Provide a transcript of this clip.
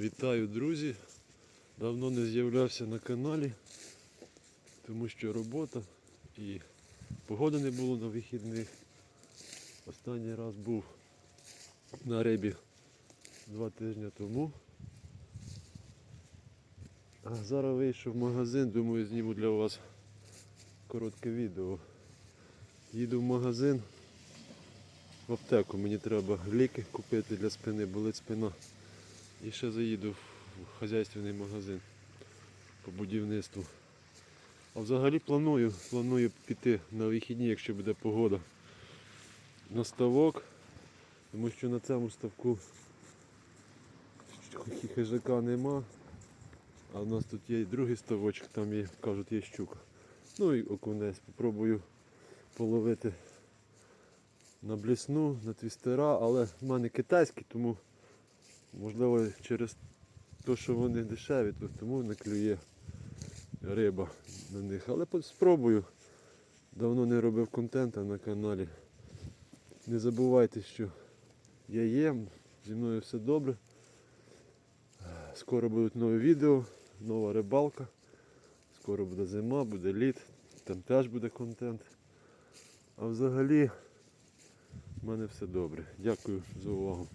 Вітаю, друзі! Давно не з'являвся на каналі, тому що робота і погоди не було на вихідних. Останній раз був на рибі два тижні тому. А зараз вийшов в магазин, думаю, зніму для вас коротке відео. Їду в магазин, в аптеку, мені треба ліки купити для спини, болить спина. І ще заїду в хазяйственний магазин по будівництву. А взагалі планую, планую піти на вихідні, якщо буде погода. На ставок, тому що на цьому ставку хижака нема. А в нас тут є і другий ставочок, там є, кажуть, є щука. Ну і окунець. Попробую половити на блісну, на твістера, але в мене китайські, тому можливо через те, що вони дешеві, то тому не клює риба на них. Але спробую. Давно не робив контента на каналі. Не забувайте, що я є, зі мною все добре. Скоро будуть нові відео, нова рибалка. Скоро буде зима, буде літ, там теж буде контент. А взагалі в мене все добре. Дякую за увагу.